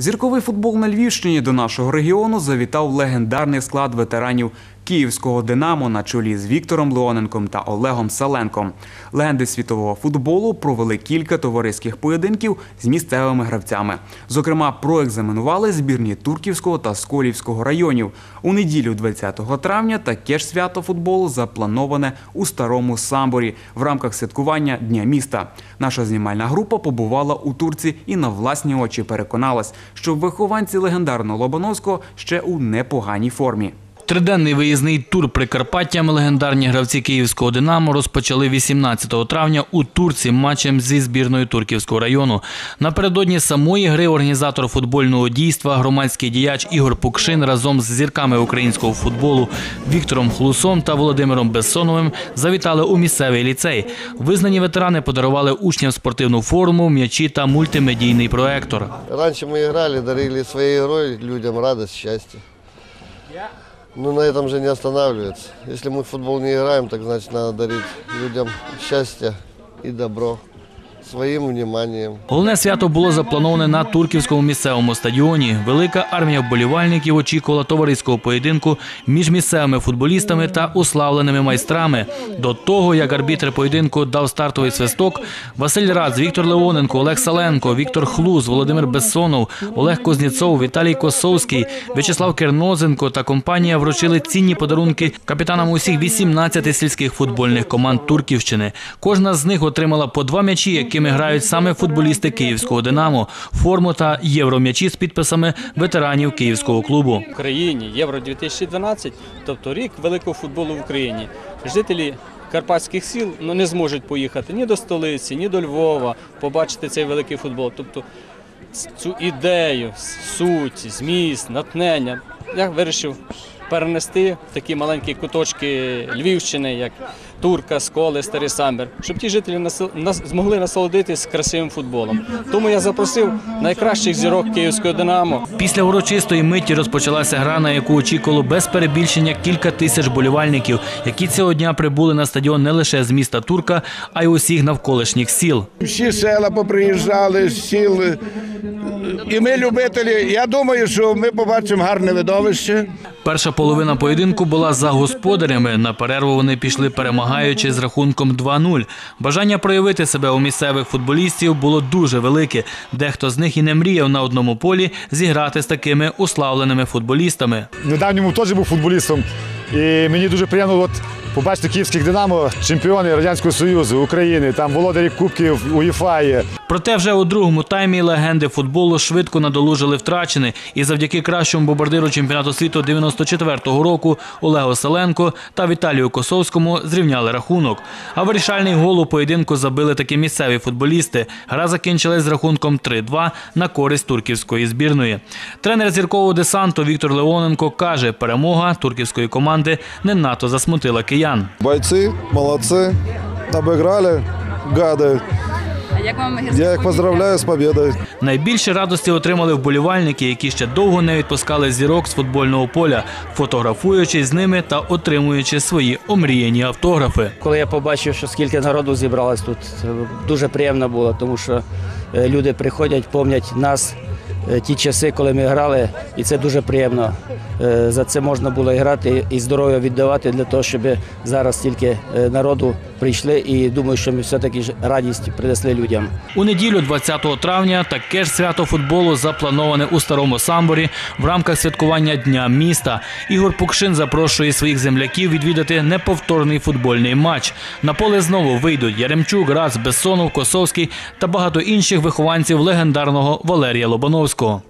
Зірковий футбол на Львівщині до нашого регіону завітав легендарний склад ветеранів київського Динамо на чолі з Віктором Леоненком та Олегом Саленком. Легенди світового футболу провели кілька товариських поєдинків з місцевими гравцями. Зокрема, проекзаменували збірні Турківського та Сколівського районів. У неділю 20 травня таке ж свято футболу заплановане у старому Самборі в рамках святкування Дня міста. Наша знімальна група побувала у Турці і на власні очі переконалась, що вихованці легендарного Лобановського ще у непоганій формі. Триденний виїзний тур Прикарпаттям легендарні гравці київського Динамо розпочали 18 травня у Турці матчем зі збірною Турківського району. Напередодні самої гри організатор футбольного дійства, громадський діяч Ігор Пукшин разом з зірками українського футболу Віктором Хлусом та Володимиром Бессоновим завітали у місцевий ліцей. Визнані ветерани подарували учням спортивну форму, м'ячі та мультимедійний проектор. Раньше мы играли, дарили своей игрой людям радость, счастье. Но на этом же не останавливается. Если мы в футбол не играем, так значит надо дарить людям счастье и добро своим вниманием. Головне свято було заплановане на турківському місцевому стадіоні. Велика армія вболівальників очікувала товариського поєдинку між місцевими футболістами та уславленими майстрами. До того, як арбітр поєдинку дав стартовий свисток, Василь Рац, Віктор Леоненко, Олег Саленко, Віктор Хлус, Володимир Бессонов, Олег Козніцов, Віталій Косовський, В'ячеслав Кернозенко та компанія вручили цінні подарунки капітанам усіх 18 сільських футбольних команд Турківщини. Кожна з них отримала по два м'ячі, якими грають саме футболісти київського Динамо, форму та євром'ячі з підписами ветеранів київського клубу. в Україні Євро 2012, тобто рік великого футболу в Україні. Жителі карпатських сіл ну, не зможуть поїхати ні до столиці, ні до Львова, побачити цей великий футбол. Тобто цю ідею, суть, зміст, натхнення я вирішив перенести в такі маленькі куточки Львівщини, як Турка, Сколи, Старий Самбір, щоб ті жителі змогли насолодитись красивим футболом. Тому я запросив найкращих зірок київського Динамо. Після урочистої миті розпочалася гра, на яку очікувало без перебільшення кілька тисяч болівальників, які цього дня прибули на стадіон не лише з міста Турка, а й усіх навколишніх сіл. Всі села поприїжджали з сіл. І ми любителі. Я думаю, що ми побачимо гарне видовище. Перша половина поєдинку була за господарями. На перерву вони пішли перемагаючи з рахунком 2-0. Бажання проявити себе у місцевих футболістів було дуже велике. Дехто з них і не мріяв на одному полі зіграти з такими уславленими футболістами. Недавньому теж був футболістом. І мені дуже приємно от, побачити київських Динамо, чемпіони Радянського Союзу, України, там володарі Кубків УЄФА є. Проте вже у другому таймі легенди футболу швидко надолужили втрачене і завдяки кращому бомбардиру чемпіонату світу 94-го року Олегу Селенко та Віталію Косовському зрівняли рахунок. А вирішальний гол у поєдинку забили такі місцеві футболісти. Гра закінчилась з рахунком 3-2 на користь турківської збірної. Тренер зіркового десанту Віктор Леоненко каже, перемога турківської команди не надто засмутила киян. Бойцы, молодцы, обыграли, гады. Як вам Я їх поздравляю з победой. Найбільше радості отримали вболівальники, які ще довго не відпускали зірок з футбольного поля, фотографуючись з ними та отримуючи свої омріяні автографи. Коли я побачив, що скільки народу зібралось тут, дуже приємно було, тому що е, люди приходять, помнять нас, ті часи, коли ми грали, і це дуже приємно. Е, За це можна було і грати і здоров'я віддавати для того, щоб зараз тільки е, народу прийшли і думаю, що ми все-таки ж радість принесли людям. У неділю, 20 травня, таке ж свято футболу заплановане у старому самборі в рамках святкування Дня міста. Ігор Пукшин запрошує своїх земляків відвідати неповторний футбольний матч. На поле знову вийдуть Яремчук, Рац, Бессонов, Косовський та багато інших вихованців легендарного Валерія Лобановського.